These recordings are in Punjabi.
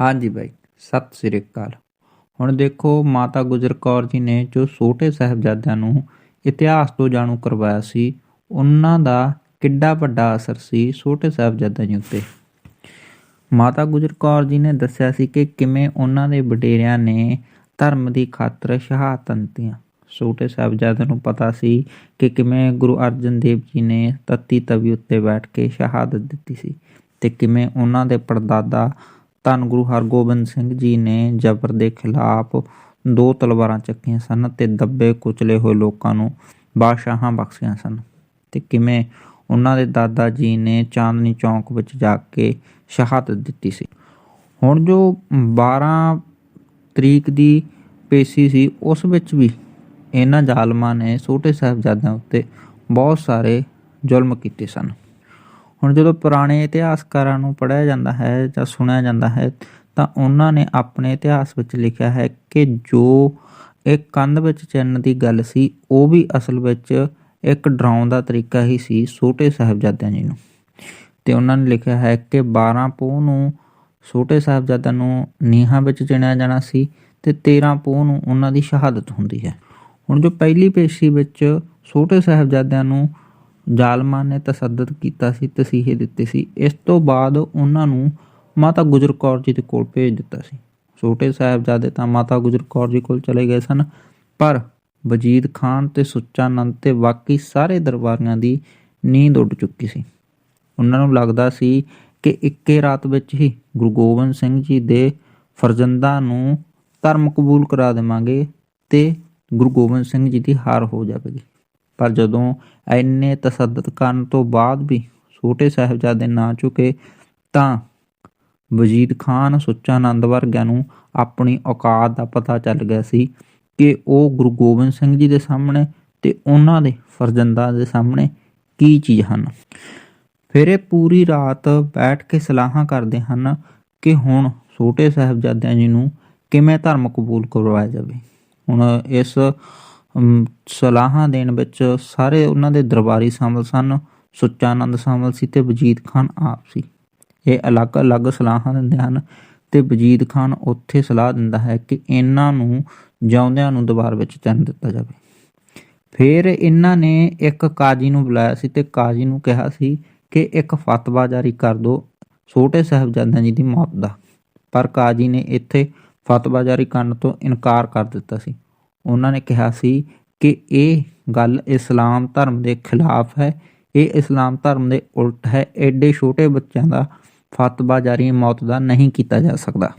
ਹਾਂਜੀ ਬਾਈ, ਸਤਿ ਸ੍ਰੀ ਅਕਾਲ। ਹੁਣ ਦੇਖੋ ਮਾਤਾ ਗੁਜਰ ਕੌਰ ਜੀ ਨੇ ਜੋ ਛੋਟੇ ਸਾਹਿਬਜ਼ਾਦਿਆਂ ਨੂੰ ਇਤਿਹਾਸ ਤੋਂ ਜਾਣੂ ਕਰਵਾਇਆ ਸੀ, ਉਹਨਾਂ ਦਾ ਕਿੱਡਾ ਵੱਡਾ ਅਸਰ ਸੀ ਛੋਟੇ ਸਾਹਿਬਜ਼ਾਦਿਆਂ ਜੀ ਉੱਤੇ। ਮਾਤਾ ਗੁਜਰ ਕੌਰ ਜੀ ਨੇ ਦੱਸਿਆ ਸੀ ਕਿ ਕਿਵੇਂ ਉਹਨਾਂ ਦੇ ਵਡੇਰਿਆਂ ਨੇ ਧਰਮ ਦੀ ਖਾਤਰ ਸ਼ਹਾਦਤਾਂ ਦਿੱਤੀਆਂ। ਛੋਟੇ ਸਾਹਿਬਜ਼ਾਦਿਆਂ ਨੂੰ ਪਤਾ ਸੀ ਕਿ ਕਿਵੇਂ ਗੁਰੂ ਅਰਜਨ ਦੇਵ ਜੀ ਨੇ ਤੱਤੀ ਤਵੀ ਉੱਤੇ ਬੈਠ ਕੇ ਸ਼ਹਾਦਤ ਦਿੱਤੀ ਸੀ ਤੇ ਕਿਵੇਂ ਉਹਨਾਂ ਦੇ ਪੜਦਾਦਾ ਧੰਨ ਗੁਰੂ ਹਰਗੋਬਿੰਦ ਸਿੰਘ ਜੀ ਨੇ ਜ਼ਬਰ ਦੇ ਖਿਲਾਫ ਦੋ ਤਲਵਾਰਾਂ ਚੱਕੀਆਂ ਸਨ ਤੇ ਦੱਬੇ ਕੁਚਲੇ ਹੋਏ ਲੋਕਾਂ ਨੂੰ ਬਾਦਸ਼ਾਹਾਂ ਬਖਸ਼ੀਆਂ ਸਨ। ਤੇ ਕਿਵੇਂ ਉਹਨਾਂ ਦੇ ਦਾਦਾ ਜੀ ਨੇ ਚਾਂਦਨੀ ਚੌਂਕ ਵਿੱਚ ਜਾ ਕੇ ਸ਼ਹਾਦਤ ਦਿੱਤੀ ਸੀ। ਹੁਣ ਜੋ 12 ਤਰੀਕ ਦੀ ਪੇਸ਼ੀ ਸੀ, ਉਸ ਵਿੱਚ ਵੀ ਇਹਨਾਂ ਜ਼ਾਲਮਾਂ ਨੇ ਛੋਟੇ ਸਾਹਿਬਜ਼ਾਦਿਆਂ ਉੱਤੇ ਬਹੁਤ ਸਾਰੇ ਜ਼ੁਲਮ ਕੀਤੇ ਸਨ। ਹੁਣ ਜਦੋਂ ਪੁਰਾਣੇ ਇਤਿਹਾਸਕਾਰਾਂ ਨੂੰ ਪੜ੍ਹਿਆ ਜਾਂਦਾ ਹੈ ਜਾਂ ਸੁਣਿਆ ਜਾਂਦਾ ਹੈ, ਤਾਂ ਉਹਨਾਂ ਨੇ ਆਪਣੇ ਇਤਿਹਾਸ ਵਿੱਚ ਲਿਖਿਆ ਹੈ ਕਿ ਜੋ ਇਹ ਕੰਧ ਵਿੱਚ ਚਿੰਨ ਦੀ ਗੱਲ ਸੀ, ਉਹ ਵੀ ਅਸਲ ਵਿੱਚ ਇੱਕ ਡਰਾਉਣ ਦਾ ਤਰੀਕਾ ਹੀ ਸੀ ਛੋਟੇ ਸਾਹਿਬਜ਼ਾਦਿਆਂ ਜੀ ਨੂੰ। ਤੇ ਉਹਨਾਂ ਨੇ ਲਿਖਿਆ ਹੈ ਕਿ 12 ਪੋਹ ਨੂੰ ਛੋਟੇ ਸਾਹਿਬਜ਼ਾਦਿਆਂ ਨੂੰ ਨੀਹਾਂ ਵਿੱਚ ਚਿਣਿਆ ਜਾਣਾ ਸੀ ਤੇ 13 ਪੋਹ ਨੂੰ ਉਹਨਾਂ ਦੀ ਸ਼ਹਾਦਤ ਹੁੰਦੀ ਹੈ। ਹੁਣ ਜੋ ਪਹਿਲੀ ਪੇਸ਼ੀ ਵਿੱਚ ਛੋਟੇ ਸਾਹਿਬਜ਼ਾਦਿਆਂ ਨੂੰ ਜ਼ਾਲਮਾਂ ਨੇ ਤਸੱਦਦ ਕੀਤਾ ਸੀ, ਤਸੀਹੇ ਦਿੱਤੇ ਸੀ। ਇਸ ਤੋਂ ਬਾਅਦ ਉਹਨਾਂ ਨੂੰ ਮਾਤਾ ਗੁਜਰ ਕੌਰ ਜੀ ਦੇ ਕੋਲ ਭੇਜ ਦਿੱਤਾ ਸੀ। ਛੋਟੇ ਸਾਹਿਬਜ਼ਾਦੇ ਤਾਂ ਮਾਤਾ ਗੁਜਰ ਕੌਰ ਜੀ ਕੋਲ ਚਲੇ ਗਏ ਸਨ, ਪਰ ਵਜੀਦ ਖਾਨ ਤੇ ਸੁੱਚਾ ਨੰਦ ਤੇ ਬਾਕੀ ਸਾਰੇ ਦਰਬਾਰੀਆਂ ਦੀ ਨੀਂਦ ਉੱਡ ਚੁੱਕੀ ਸੀ। ਉਹਨਾਂ ਨੂੰ ਲੱਗਦਾ ਸੀ ਕਿ ਇੱਕੇ ਰਾਤ ਵਿੱਚ ਹੀ ਗੁਰੂ ਗੋਬਿੰਦ ਸਿੰਘ ਜੀ ਦੇ ਫਰਜ਼ੰਦਾਂ ਨੂੰ ਧਰਮ ਕਬੂਲ ਕਰਾ ਦੇਵਾਂਗੇ ਤੇ ਗੁਰੂ ਗੋਬਿੰਦ ਸਿੰਘ ਜੀ ਦੀ ਹਾਰ ਹੋ ਜਾਵੇਗੀ। ਪਰ ਜਦੋਂ ਐਨੇ ਤਸੱਦਦ ਕਰਨ ਤੋਂ ਬਾਅਦ ਵੀ ਛੋਟੇ ਸਾਹਿਬਜ਼ਾਦੇ ਨਾ ਚੁਕੇ ਤਾਂ ਵਜੀਦ ਖਾਨ ਸੁੱਚਾ ਆਨੰਦ ਵਰਗਿਆਂ ਨੂੰ ਆਪਣੀ ਔਕਾਤ ਦਾ ਪਤਾ ਚੱਲ ਗਿਆ ਸੀ ਕਿ ਉਹ ਗੁਰੂ ਗੋਬਿੰਦ ਸਿੰਘ ਜੀ ਦੇ ਸਾਹਮਣੇ ਤੇ ਉਹਨਾਂ ਦੇ ਫਰਜ਼ੰਦਾਂ ਦੇ ਸਾਹਮਣੇ ਕੀ ਚੀਜ਼ ਹਨ। ਫਿਰ ਇਹ ਪੂਰੀ ਰਾਤ ਬੈਠ ਕੇ ਸਲਾਹਾਂ ਕਰਦੇ ਹਨ ਕਿ ਹੁਣ ਛੋਟੇ ਸਾਹਿਬਜ਼ਾਦਿਆਂ ਜੀ ਨੂੰ ਕਿਵੇਂ ਧਰਮ ਕਬੂਲ ਕਰਵਾਇਆ ਜਾਵੇ। ਹੁਣ ਇਸ ਸਲਾਹਾਂ ਦੇਣ ਵਿੱਚ ਸਾਰੇ ਉਹਨਾਂ ਦੇ ਦਰਬਾਰੀ ਸ਼ਾਮਲ ਸਨ ਸੁੱਚਾ ਆਨੰਦ ਸ਼ਾਮਲ ਸੀ ਤੇ ਵਜੀਦ ਖਾਨ ਆਪ ਸੀ। ਇਹ ਅਲੱਗ-ਅਲੱਗ ਸਲਾਹਾਂ ਦਿੰਦੇ ਹਨ ਤੇ ਵਜੀਦ ਖਾਨ ਉੱਥੇ ਸਲਾਹ ਦਿੰਦਾ ਹੈ ਕਿ ਇਹਨਾਂ ਨੂੰ ਜਿਉਂਦਿਆਂ ਨੂੰ ਦੀਵਾਰ ਵਿੱਚ ਚੰਨ ਦਿੱਤਾ ਜਾਵੇ। ਫਿਰ ਇਹਨਾਂ ਨੇ ਇੱਕ ਕਾਜੀ ਨੂੰ ਬੁਲਾਇਆ ਸੀ ਤੇ ਕਾਜੀ ਨੂੰ ਕਿਹਾ ਸੀ ਕਿ ਇੱਕ ਫਤਵਾ ਜਾਰੀ ਕਰ ਦਿਓ ਛੋਟੇ ਸਾਹਿਬਜ਼ਾਦਿਆਂ ਜੀ ਦੀ ਮੌਤ ਦਾ। ਪਰ ਕਾਜੀ ਨੇ ਇੱਥੇ ਫਤਵਾ ਜਾਰੀ ਕਰਨ ਤੋਂ ਇਨਕਾਰ ਕਰ ਦਿੱਤਾ ਸੀ। ਉਹਨਾਂ ਨੇ ਕਿਹਾ ਸੀ ਕਿ ਇਹ ਗੱਲ ਇਸਲਾਮ ਧਰਮ ਦੇ ਖਿਲਾਫ ਹੈ। ਇਹ ਇਸਲਾਮ ਧਰਮ ਦੇ ਉਲਟ ਹੈ। ਐਡੇ ਛੋਟੇ ਬੱਚਿਆਂ ਦਾ ਫਤਵਾ ਜਾਰੀ ਮੌਤ ਦਾ ਨਹੀਂ ਕੀਤਾ ਜਾ ਸਕਦਾ।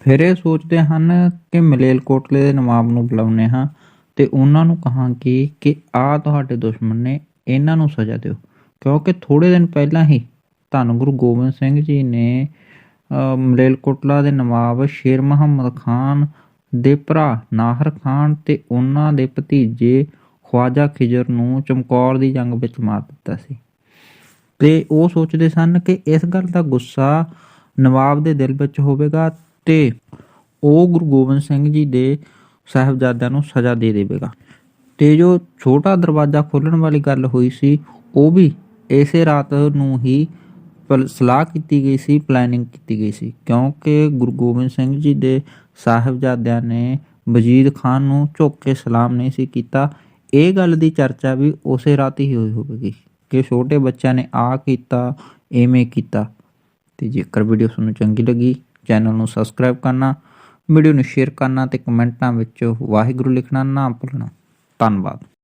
ਫਿਰ ਇਹ ਸੋਚਦੇ ਹਨ ਕਿ ਮਲੇਲਕੋਟਲੇ ਦੇ ਨਵਾਬ ਨੂੰ ਬੁਲਾਉਨੇ ਹਾਂ ਤੇ ਉਹਨਾਂ ਨੂੰ ਕਹਾਂਗੇ ਕਿ ਆ ਤੁਹਾਡੇ ਦੁਸ਼ਮਣ ਨੇ ਇਹਨਾਂ ਨੂੰ ਸਜ਼ਾ ਦਿਓ। ਕਿਉਂਕਿ ਥੋੜੇ ਦਿਨ ਪਹਿਲਾਂ ਹੀ ਧੰਨ ਗੁਰੂ ਗੋਬਿੰਦ ਸਿੰਘ ਜੀ ਨੇ ਮਲੇਲਕੋਟਲਾ ਦੇ ਨਵਾਬ ਸ਼ੇਰ ਮੁਹੰਮਦ ਖਾਨ ਦੇ ਭਰਾ ਨਾਹਰ ਖਾਨ ਤੇ ਉਹਨਾਂ ਦੇ ਭਤੀਜੇ ਖਵਾਜਾ ਖਿਜਰ ਨੂੰ ਚਮਕੌਰ ਦੀ ਜੰਗ ਵਿੱਚ ਮਾਰ ਦਿੱਤਾ ਸੀ। ਤੇ ਉਹ ਸੋਚਦੇ ਸਨ ਕਿ ਇਸ ਗੱਲ ਦਾ ਗੁੱਸਾ ਨਵਾਬ ਦੇ ਦਿਲ ਵਿੱਚ ਹੋਵੇਗਾ ਤੇ ਉਹ ਗੁਰੂ ਗੋਬਿੰਦ ਸਿੰਘ ਜੀ ਦੇ ਸਾਹਿਬਜ਼ਾਦਿਆਂ ਨੂੰ ਸਜ਼ਾ ਦੇ ਦੇਵੇਗਾ। ਤੇ ਜੋ ਛੋਟਾ ਦਰਵਾਜ਼ਾ ਖੋਲਣ ਵਾਲੀ ਗੱਲ ਹੋਈ ਸੀ, ਉਹ ਵੀ ਇਸੇ ਰਾਤ ਨੂੰ ਹੀ ਪਲ- ਸਲਾਹ ਕੀਤੀ ਗਈ ਸੀ ਪਲੈਨਿੰਗ ਕੀਤੀ ਗਈ ਸੀ, ਕਿਉਂਕਿ ਗੁਰੂ ਗੋਬਿੰਦ ਸਿੰਘ ਜੀ ਦੇ ਸਾਹਿਬਜ਼ਾਦਿਆਂ ਨੇ ਵਜੀਦ ਖਾਨ ਨੂੰ ਝੁੱਕ ਕੇ ਸਲਾਮ ਨਹੀਂ ਸੀ ਕੀਤਾ। ਇਹ ਗੱਲ ਦੀ ਚਰਚਾ ਵੀ ਉਸੇ ਰਾਤ ਹੀ ਹੋਈ ਹੋਵੇਗੀ ਕਿ ਛੋਟੇ ਬੱਚਿਆਂ ਨੇ ਆ ਕੀਤਾ ਐਵੇਂ ਕੀਤਾ। ਤੇ ਜੇਕਰ ਵੀਡੀਓ ਤੁਹਾਨੂੰ ਚੰਗੀ ਲੱਗੀ, ਚੈਨਲ ਨੂੰ ਸਬਸਕ੍ਰਾਈਬ ਕਰਨਾ, ਵੀਡੀਓ ਨੂੰ ਸ਼ੇਅਰ ਕਰਨਾ ਤੇ ਕਮੈਂਟਾਂ ਵਿੱਚ ਵਾਹਿਗੁਰੂ ਲਿਖਣਾ ਨਾ ਭੁੱਲਣਾ। ਧੰਨਵਾਦ।